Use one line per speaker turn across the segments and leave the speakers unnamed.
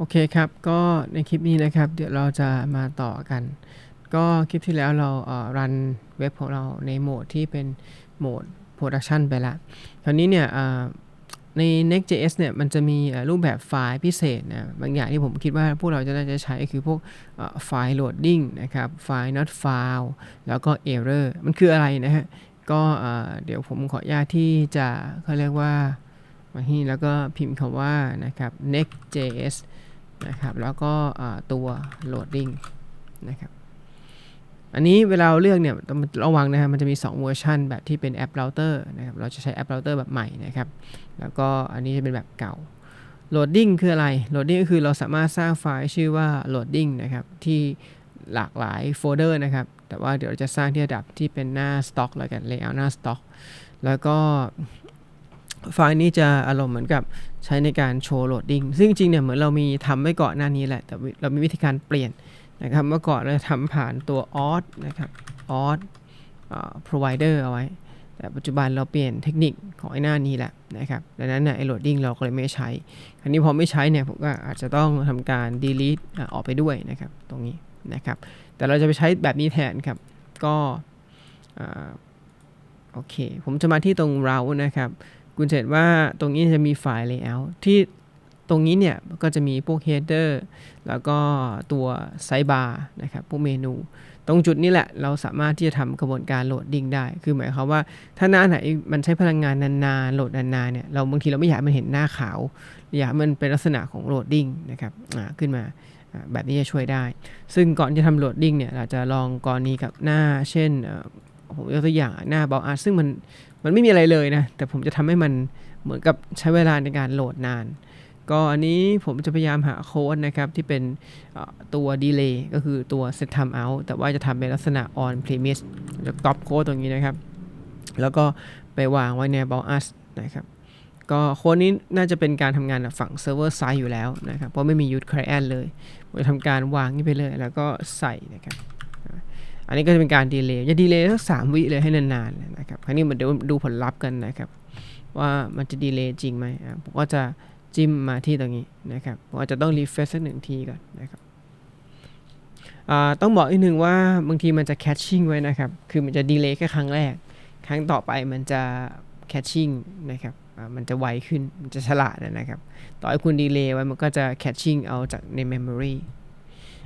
โอเคครับ ก็ในคลิปนี้นะครับ เดี๋ยวเราจะมาต่อกัน ก็คลิปที่แล้วเราเอ่อรันเว็บของเราในโหมดที่เป็นโหมด Production ไปละคราวนี้เนี่ยใน Next.js เนี่ยมันจะมีรูปแบบไฟล์พิเศษนะบางอย่างที่ผมคิดว่าพวกเราจะน่าจะใช้คือพวกไฟล์ loading นะครับไฟล์ not file แล้วก็ error มันคืออะไรนะฮะ ก็เดี๋ยวผมขออนุญาตที่จะเขาเรียกว่ามาที่แล้วก็พิมพ์คำว่านะครับ next.js นะครับ แล้วก็ตัว loading นะครับ อันนี้เวลาเลือกเนี่ยต้องระวังนะครับ มันจะมี 2 เวอร์ชันแบบที่เป็นแอป router นะครับ เราจะใช้แอป router แบบใหม่นะครับ แล้วก็อันนี้จะเป็นแบบเก่า loading คืออะไร loading ก็คือเราสามารถสร้างไฟล์ชื่อว่า loading นะครับ ที่หลากหลายโฟลเดอร์นะครับ แต่ว่าเดี๋ยวเราจะสร้างที่ระดับที่เป็นหน้า stock แล้วกัน layout หน้า stock แล้วก็ ไฟล์นี้จะอารมณ์เหมือนกับใช้ในการโชว์ loading ซึ่งจริงเนี่ยเหมือนเรามีทำไว้ก่อนหน้านี้แหละ แต่เรามีวิธีการเปลี่ยนนะครับ เมื่อก่อนเราทำผ่านตัว auth นะครับ auth provider เอาไว้ แต่ปัจจุบันเราเปลี่ยนเทคนิคของไอ้หน้านี้แหละนะครับ ดังนั้นเนี่ยไอ้ loading เราก็เลยไม่ใช้ คราวนี้พอไม่ใช้เนี่ยผมก็อาจจะต้องทำการ delete อะออกไปด้วยนะครับ ตรงนี้นะครับ แต่เราจะไปใช้แบบนี้แทนครับ ก็อ่าโอเค ผมจะมาที่ตรง route นะครับ คุณจะเห็นว่าตรงนี้จะมีไฟล์ layout ที่ตรงนี้เนี่ยก็จะมีพวก header แล้วก็ตัว sidebar นะครับ พวกเมนู ตรงจุดนี้แหละเราสามารถที่จะทำกระบวนการโหลดดิ้งได้ คือหมายความว่าถ้าหน้าไหนมันใช้พลังงานนานๆ โหลดนานๆเนี่ยเราบางทีเราไม่อยากมันเห็นหน้าขาว อยากมันเป็นลักษณะของโหลดดิ้งนะครับขึ้นมาแบบนี้จะช่วยได้ ซึ่งก่อนจะทำโหลดดิ้งเนี่ยเราจะลองกรณีกับหน้า เช่น ผมยกตัวอย่างหน้าเบลอาร์ซึ่งมันมันไม่มีอะไรเลยนะ แต่ผมจะทำให้มันเหมือนกับใช้เวลาในการโหลดนาน ก็อันนี้ผมจะพยายามหาโค้ดนะครับที่เป็นตัว delay ก็คือตัว set time out แต่ว่าจะทำเป็นลักษณะ on premise จะ copy โค้ดตรงนี้นะครับ แล้วก็ไปวางไว้ใน b o us นะครับก็โค้ดนี้น่าจะเป็นการทำงานฝั่ง server side อยู่แล้วนะครับ เพราะไม่มี use client เลยผมจะทำการวางนี่ไปเลย แล้วก็ใส่นะครับ อันนี้ก็จะเป็นการดีเลย์จะดีเลย์สักสามวิเลยให้นานๆเลยนะครับ คราวนี้มันเดี๋ยวดูผลลัพธ์กันนะครับ ว่ามันจะดีเลย์จริงไหมผมก็จะจิ้มมาที่ตรงนี้นะครับผมอาจจะต้องรีเฟรชสักหนึ่งทีก่อนนะครับต้องบอกอีกหนึ่งว่าบางทีมันจะแคชชิ่งไว้นะครับ คือมันจะดีเลย์แค่ครั้งแรก ครั้งต่อไปมันจะแคชชิ่งนะครับมันจะไวขึ้น มันจะฉลาดนะครับ ต่อให้คุณดีเลย์ไว้มันก็จะแคชชิ่งเอาจากในเมมโมรี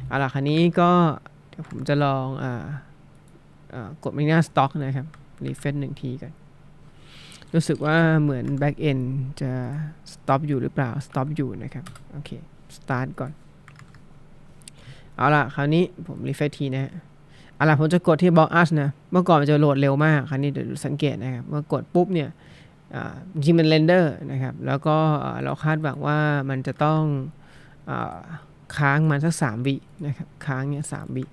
เอาล่ะคราวนี้ก็ เดี๋ยวผมจะลองอ่ากดไปหน้าสต็อกนะครับ รีเฟรชหนึ่งทีก่อน รู้สึกว่าเหมือน back end จะ stop อยู่หรือเปล่า stop อยู่นะครับ โอเค start ก่อน เอาล่ะคราวนี้ผมรีเฟรชทีนะฮะเอาล่ะผมจะกดที่ block us นะ เมื่อก่อนมันจะโหลดเร็วมาก คราวนี้เดี๋ยวสังเกตนะครับ เมื่อกดปุ๊บเนี่ยจริงๆมันเรนเดอร์นะครับ แล้วก็เราคาดหวังว่ามันจะต้องอ ค้างมันสัก3วินะครับค้างเนี่ย3วิ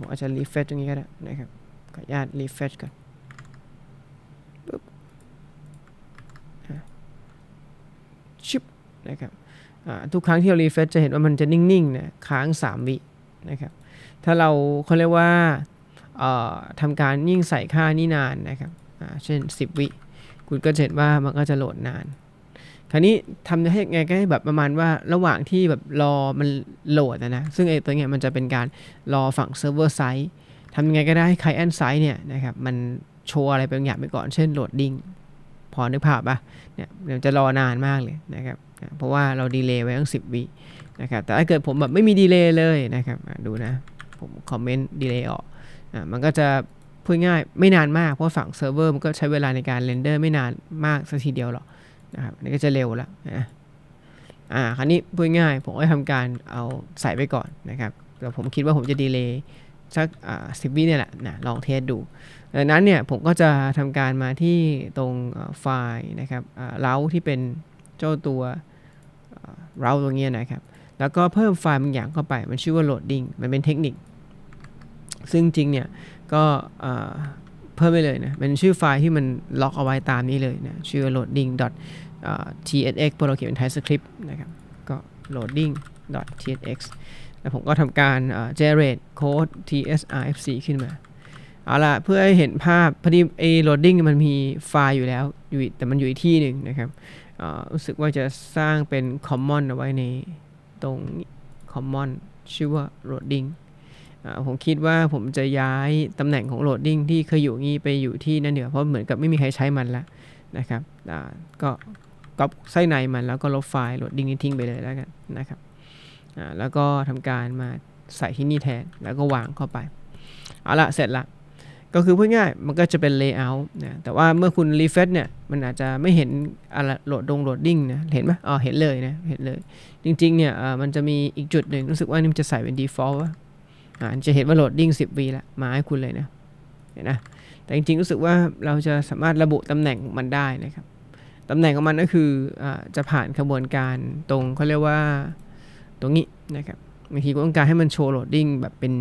ผมอาจจะรีเฟรชตรงนี้ก็ได้นะครับขออนุญาตรีเฟรชก่อนชิปนะครับทุกครั้งที่เรารีเฟรชจะเห็นว่ามันจะนิ่งๆนะค้าง3วินะครับถ้าเราเขาเรียกว่าทำการยิ่งใส่ค่านี่นานนะครับเช่น 10 วิคุณก็จะเห็นว่ามันก็จะโหลดนาน คราวนี้ทำให้ไงก็ให้แบบประมาณว่าระหว่างที่แบบรอมันโหลดนะนะ ซึ่งไอ้ตัวเนี้ยมันจะเป็นการรอฝั่งเซิร์ฟเวอร์ไซต์ทำยังไงก็ได้ให้ client side เนี่ยนะครับมันโชว์อะไรบางอย่างไปก่อน เช่นโหลดดิ้งพอนึกภาพปะเนี่ยเดี๋ยวจะรอนานมากเลยนะครับเพราะว่าเราดีเลย์ไว้ตั้ง 10 วินะครับแต่ถ้าเกิดผมแบบไม่มีดีเลย์เลยนะครับดูนะ ผมคอมเมนต์ดีเลย์ออกอะมันก็จะพูดง่ายไม่นานมากเพราะฝั่งเซิร์ฟเวอร์มันก็ใช้เวลาในการเรนเดอร์ไม่นานมากสักทีเดียวหรอก นะครับนี่ก็จะเร็วแล้วนะอ่าคราวนี้พูดง่ายผมก็ทำการเอาใส่ไปก่อนนะครับแต่ผมคิดว่าผมจะดีเลย์สักอ่าสิบวิเนี่ยแหละนะลองเทสดูดังนั้นเนี่ยผมก็จะทำการมาที่ตรงไฟล์นะครับเล้าที่เป็นเจ้าตัวเล้าตรงนี้นะครับ แล้วก็เพิ่มไฟล์บางอย่างเข้าไป มันชื่อว่า loading มันเป็นเทคนิค ซึ่งจริงเนี่ยก็ เพิ่มไปเลยนะเป็นชื่อไฟล์ที่มันล็อกเอาไว้ตามนี้เลยนะชื่อ loading tsx พอเราเขียนเป็น TypeScript นะครับก็ loading tsx แล้วผมก็ทำการ generate code tsrfc ขึ้นมาเอาล่ะเพื่อให้เห็นภาพพอดีไอ้ loading มันมีไฟล์อยู่แล้วอยู่แต่มันอยู่อีกที่หนึ่งนะครับอู้สึกว่าจะสร้างเป็น common เอาไว้ในตรง common ชื่อว่า loading ผมคิดว่าผมจะย้ายตำแหน่งของ loading ที่เคยอยู่งี้ไปอยู่ที่นั่นเดียวเพราะเหมือนกับไม่มีใครใช้มันแล้วนะครับก็ก๊อปไส้ในมันแล้วก็ลบไฟล์ loading นี้ทิ้งไปเลยแล้วกันนะครับแล้วก็ทำการมาใส่ที่นี่แทนแล้วก็วางเข้าไปเอาละเสร็จละก็คือพูดง่ายมันก็จะเป็น layout นะแต่ว่าเมื่อคุณ refresh เนี่ยมันอาจจะไม่เห็นอะไรโหลดดงโหลดดิ้งนะเห็นไหมอ๋อเห็นเลยนะเห็นเลย จริงๆเนี่ยมันจะมีอีกจุดหนึ่งรู้สึกว่านี่มันจะใส่เป็น default ว่า อ่าจะเห็นว่าโหลดดิ้ง10วีละมาให้คุณเลยนะเห็นนะแต่จริงๆรู้สึกว่าเราจะสามารถระบุตำแหน่งมันได้นะครับตำแหน่งของมันก็คืออาจะผ่านกระบวนการตรงเขาเรียกว่าตรงนี้นะครับบางทีคุณต้องการให้มันโชว์โหลดดิ้งแบบเป็น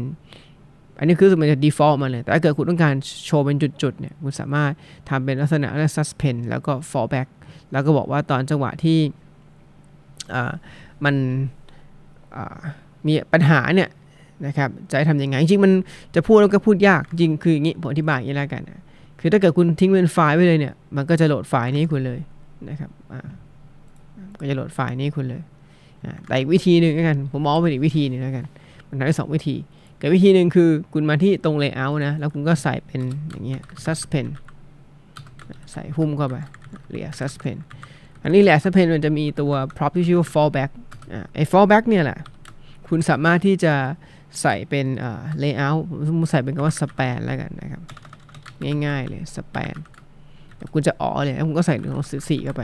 อันนี้คือมันจะ default มาเลย แต่ถ้าเกิดคุณต้องการโชว์เป็นจุดๆเนี่ยคุณสามารถทำเป็นลักษณะเรียก suspend แล้วก็ fallback แล้วก็บอกว่าตอนจังหวะที่อ่ามันอ่ามีปัญหาเนี่ย นะครับจะทำยังไงจริงมันจะพูดแล้วก็พูดยากจริงคืออย่างนี้ผมอธิบายอย่างนี้แล้วกันนะคือถ้าเกิดคุณทิ้งเป็นไฟล์ไว้เลยเนี่ย มันก็จะโหลดไฟล์นี้คุณเลยนะครับอ่าก็จะโหลดไฟล์นี้คุณเลยแต่อีกวิธีหนึ่งแล้วกันผมมองว่าเป็นอีกวิธีหนึ่งแล้วกัน มันทำได้สองวิธีกับวิธีหนึ่งคือคุณมาที่ตรง layout นะ แล้วคุณก็ใส่เป็นอย่างเงี้ย suspend ใส่หุ้มเข้าไปเรียก suspend อันนี้แหละ suspend มันจะมีตัว prop ที่ชื่อว่า fallback อ่าไอ้ fallback เนี่ยแหละ คุณสามารถที่จะ ใส่เป็นอ่า layout ผมใส่เป็นคำว่า span แล้วกันนะครับ ง่ายๆเลย span แต่คุณจะอ๋อเลยแล้วคุณก็ใส่หนึ่งของสี่เข้าไป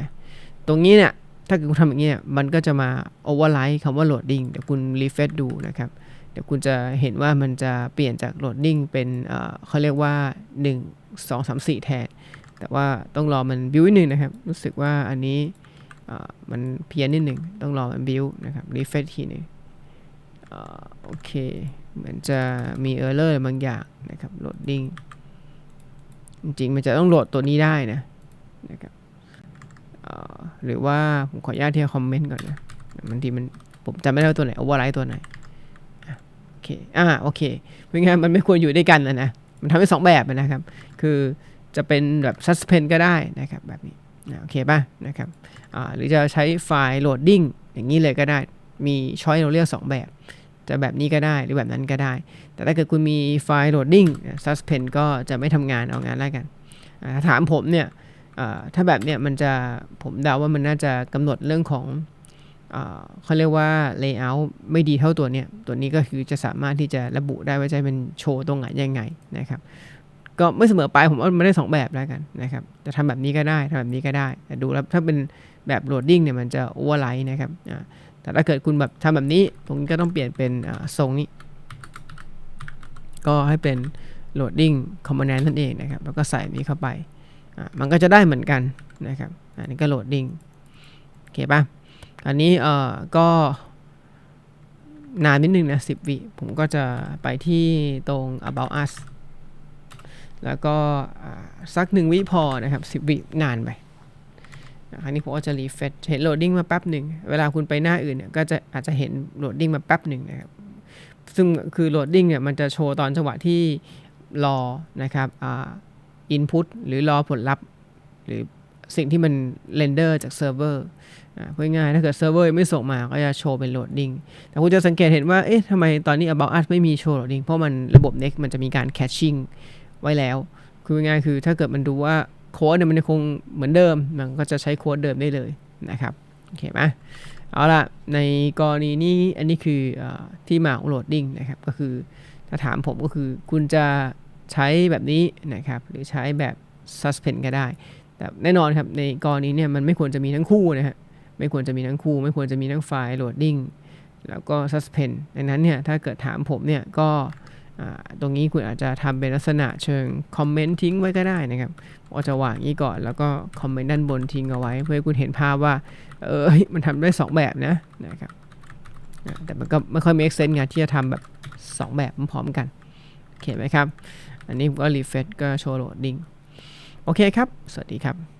ตรงนี้เนี่ย ถ้าเกิดคุณทำอย่างนี้เนี่ยมันก็จะมา override คำว่า loading เดี๋ยวคุณ refresh ดูนะครับ เดี๋ยวคุณจะเห็นว่ามันจะเปลี่ยนจาก loading เป็นเขาเรียกว่า 1 2 3 4 แทน แต่ว่าต้องรอมัน build นิดนึงนะครับ รู้สึกว่าอันนี้มันเพี้ยนนิดหนึ่งต้องรอมัน build นะครับ refresh ทีหนึงเอ่อ โอเค เหมือนจะมี error บางอย่างนะครับ loading จริงๆ มันจะต้องโหลดตัวนี้ได้นะนะครับหรือว่าผมขออนุญาตที่จะคอมเมนต์ก่อนนะบางทีมันผมจำไม่ได้ว่าตัวไหน override ตัวไหนโอเคอ่าโอเคไม่งั้นมันไม่ควรอยู่ด้วยกันนะนะ มันทำได้สองแบบนะครับ คือจะเป็นแบบ suspend ก็ได้นะครับแบบนี้โอเคป่ะนะครับหรือจะใช้ไฟล์ loading อย่างนี้เลยก็ได้มีช้อยเราเรียก2แบบ จะแบบนี้ก็ได้หรือแบบนั้นก็ได้ แต่ถ้าเกิดคุณมีไฟล์ loading suspend ก็จะไม่ทำงานเอางานแล้วกันถามผมเนี่ยถ้าแบบเนี้ยมันจะผมเดาว่ามันน่าจะกำหนดเรื่องของเขาเรียกว่า layout ไม่ดีเท่าตัวเนี้ยตัวนี้ก็คือจะสามารถที่จะระบุได้ว่าจะเป็นโชว์ตรงไหนยังไงนะครับ ก็ไม่เสมอไปผมว่ามันได้2แบบแล้วกันนะครับจะทำแบบนี้ก็ได้ทำแบบนี้ก็ได้แต่ดูแล้วถ้าเป็นแบบ loading เนี่ยมันจะ override นะครับ แต่ถ้าเกิดคุณแบบทำแบบนี้ตรงนี้ก็ต้องเปลี่ยนเป็นทรงนี้ ก็ให้เป็น loading component นั่นเองนะครับ แล้วก็ใส่นี้เข้าไป มันก็จะได้เหมือนกันนะครับ อันนี้ก็ loading โอเคป่ะ อันนี้เอ่อก็นานนิดนึงนะ10วิ ผมก็จะไปที่ตรง about us แล้วก็สักหนึ่งวิพอนะครับ10วินานไป อันนี้ผมก็จะ refresh เห็น loading มาแป๊บหนึ่งเวลาคุณไปหน้าอื่นเนี่ยก็จะอาจจะเห็น loading มาแป๊บหนึ่งนะครับซึ่งคือ loading เนี่ยมันจะโชว์ตอนจังหวะที่รอนะครับอ่า input หรือรอผลลัพธ์หรือสิ่งที่มันเรนเดอร์จากเซิร์ฟเวอร์พูดง่ายถ้าเกิดเซิร์ฟเวอร์ไม่ส่งมาก็จะโชว์เป็นโหลดดิ้งแต่คุณจะสังเกตเห็นว่า เอ๊ะทำไมตอนนี้ about us ไม่มีโชว์โหลดดิ้งเพราะมันระบบ next มันจะมีการ caching ไว้แล้ว คือง่ายคือถ้าเกิดมันดูว่า โค้ดเนี่ยมันคงเหมือนเดิม มันก็จะใช้โค้ดเดิมได้เลยนะครับโอเคไหมเอาละในกรณีนี้อันนี้คืออที่มาของโหลดดิ้งนะครับ ก็คือถ้าถามผมก็คือคุณจะใช้แบบนี้นะครับ หรือใช้แบบ suspend ก็ได้ แต่แน่นอนครับ ในกรณีเนี่ยมันไม่ควรจะมีทั้งคู่นะฮะไม่ควรจะมีทั้งคู่ ไม่ควรจะมีทั้งไฟล์ loading แล้วก็ suspend ดังนั้นเนี่ยถ้าเกิดถามผมเนี่ยก็ ตรงนี้คุณอาจจะทำเป็นลักษณะเชิงคอมเมนต์ทิ้งไว้ก็ได้นะครับก็จะวางนี้ก่อนแล้วก็คอมเมนต์ด้านบนทิ้งเอาไว้ เพื่อให้คุณเห็นภาพว่าเออมันทำได้ 2 แบบนะนะครับแต่มันก็ไม่ค่อย make sense ไงที่จะทำแบบ 2 แบบพร้อมกันโอเคไหมครับ อันนี้ผมก็ refresh ก็โชว์ loading โอเคครับ สวัสดีครับ